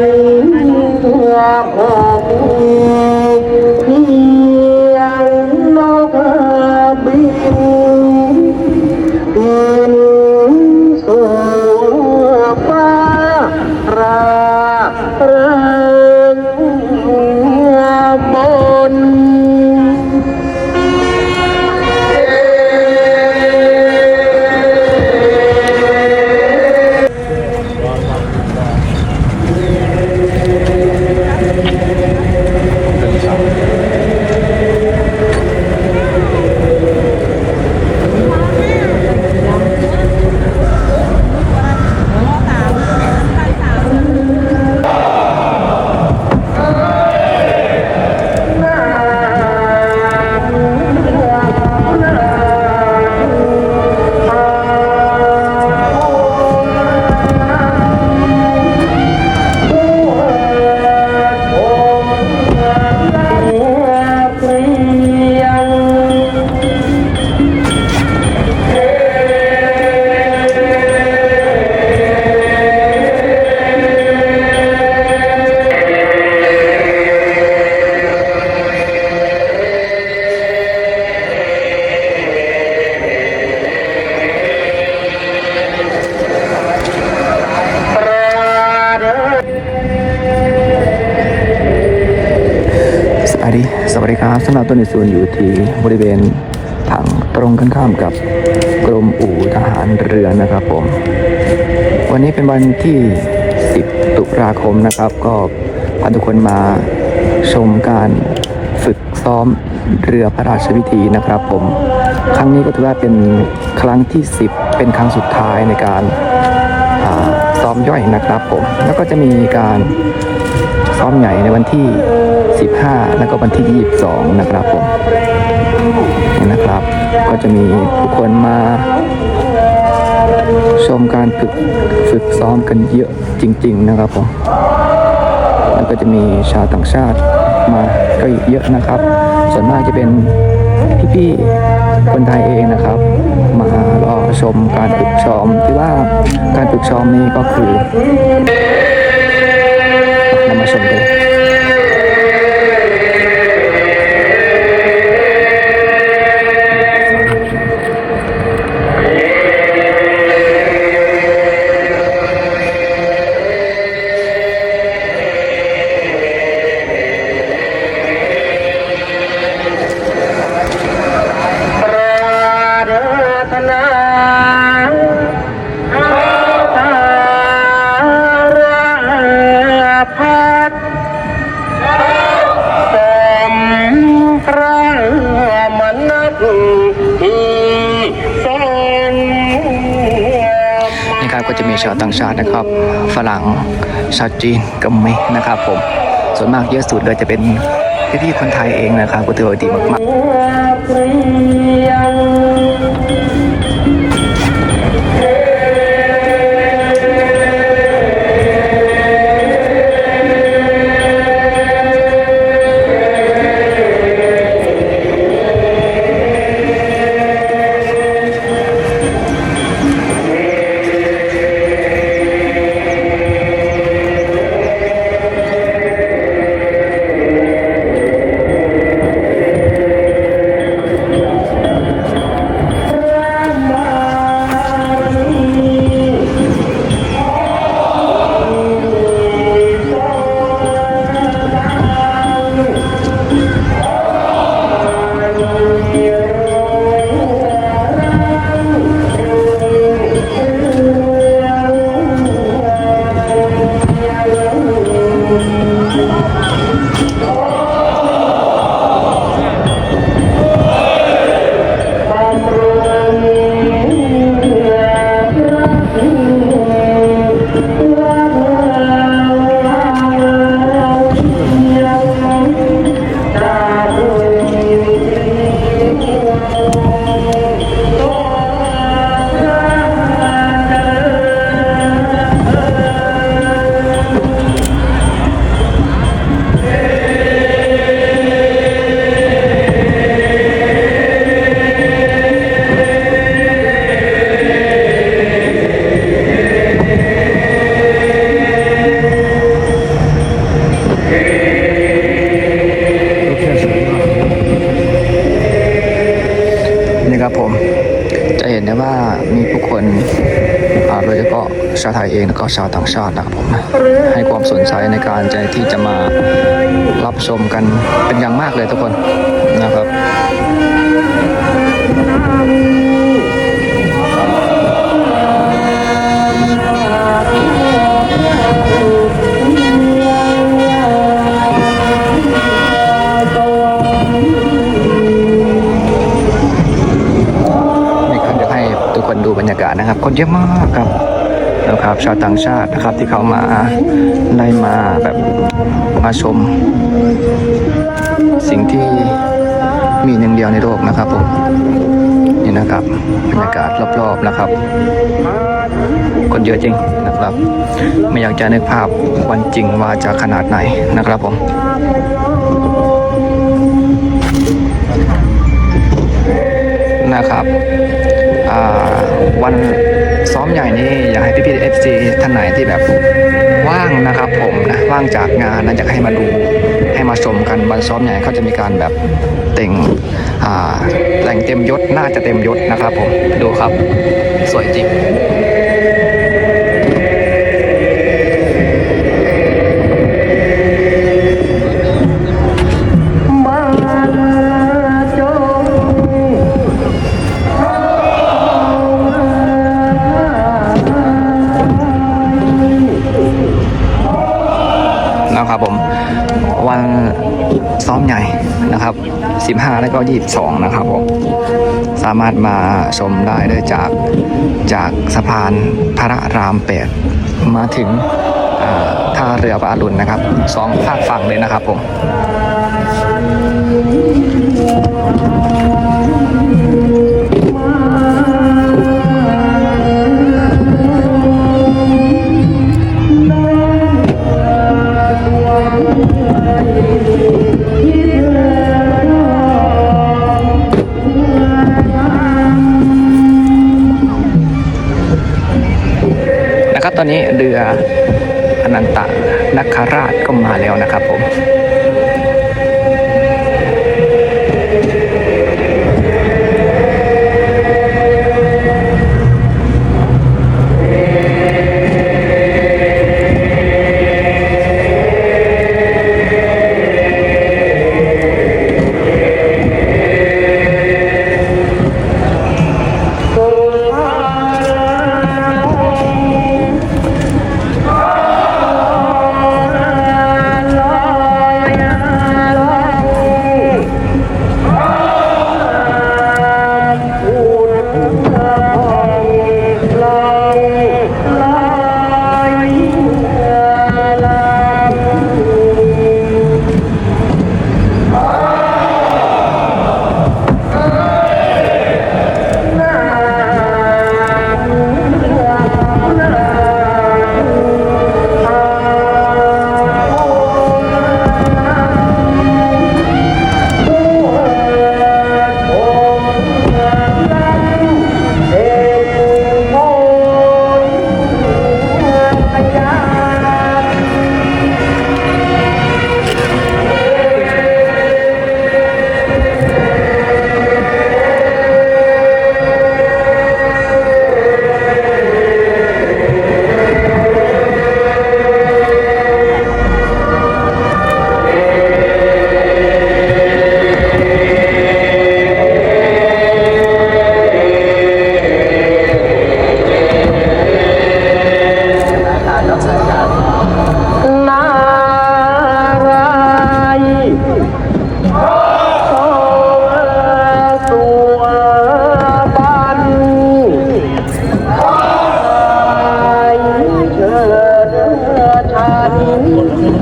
เำหรับตัวในส่วนอยู่ที่บริเวณทางตรงกันข้ามกับกรมอู่ทหารเรือนะครับผม วันนี้เป็นวันที่ 10 ตุลาคมนะครับ ก็พาทุกคนมาชมการฝึกซ้อมเรือพระราชพิธีนะครับผม ครั้งนี้ก็ถือว่าเป็นครั้งที่ 10 เป็นครั้งสุดท้ายในการซ้อมย่อยนะครับผม แล้วก็จะมีการ ซ้อมใหญ่ในวันที่ 15 แล้วก็วันที่ 22 นะครับผมนี่นะครับ ก็จะมีผู้คนมา ชมการฝึกฝึกซ้อมกันเยอะจริง ๆ นะครับผมแล้วก็จะมีชาวต่างชาติมาก็เยอะนะครับ ส่วนมากจะเป็นพี่ๆคนไทยเองนะครับ มารอชมการฝึกซ้อมที่ว่าการฝึกซ้อมนี้ก็คือ นำ ชาวต่างชาตินะครับ ฝรั่งชาวจีนก็มีนะครับ ผมส่วนมากเยอะสุดเลยจะเป็นพี่ๆคนไทยเองนะครับก็ถือว่าดีมาก ชาวไทยเองแล้วก็ชาวต่างชาตินะครับผมนะให้ความสนใจในการใจที่จะมารับชมกันเป็นอย่างมากเลยทุกคนนะครับ รยากาศนะครับ คนเยอะมากครับนะครับ ชาวต่างชาตินะครับที่เขามาได้มาแบบมาชม สิ่งที่มีหนึ่งเดียวในโลกนะครับผมนี่นะครับบรรยากาศรอบๆนะครับ คนเยอะจริงนะครับ ไม่อยากจะนึกภาพวันจริงว่าจะขนาดไหนนะครับผมนะครับ วันซ้อมใหญ่นี้อยากให้พี่ๆเอฟซีท่านไหนที่แบบว่างนะครับผมนะว่างจากงานนะอยากให้มาดูให้มาชมกันวันซ้อมใหญ่เขาจะมีการแบบแต่งอ่าแต่งเต็มยศน่าจะเต็มยศนะครับผมดูครับสวยจริง 22 นะครับผมสามารถมาชมได้ได้จากจากสะพานพระรามแปดมาถึงท่าเรือปะอรุณนะครับสองภาคฝั่งเลยนะครับผม ตอนนี้เรืออนันตนคราชก็มาแล้วนะครับผม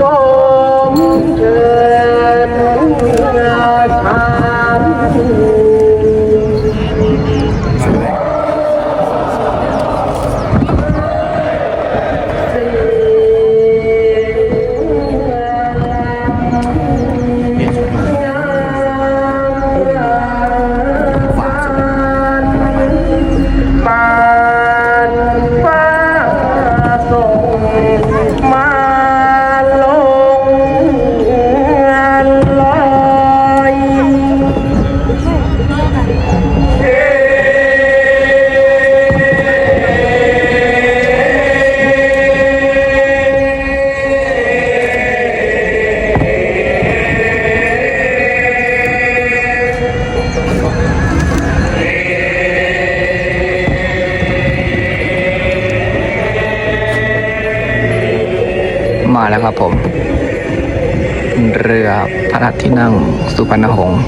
ช แล้วครับผม เรือพระที่นั่งสุพรรณหงษ์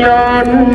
yon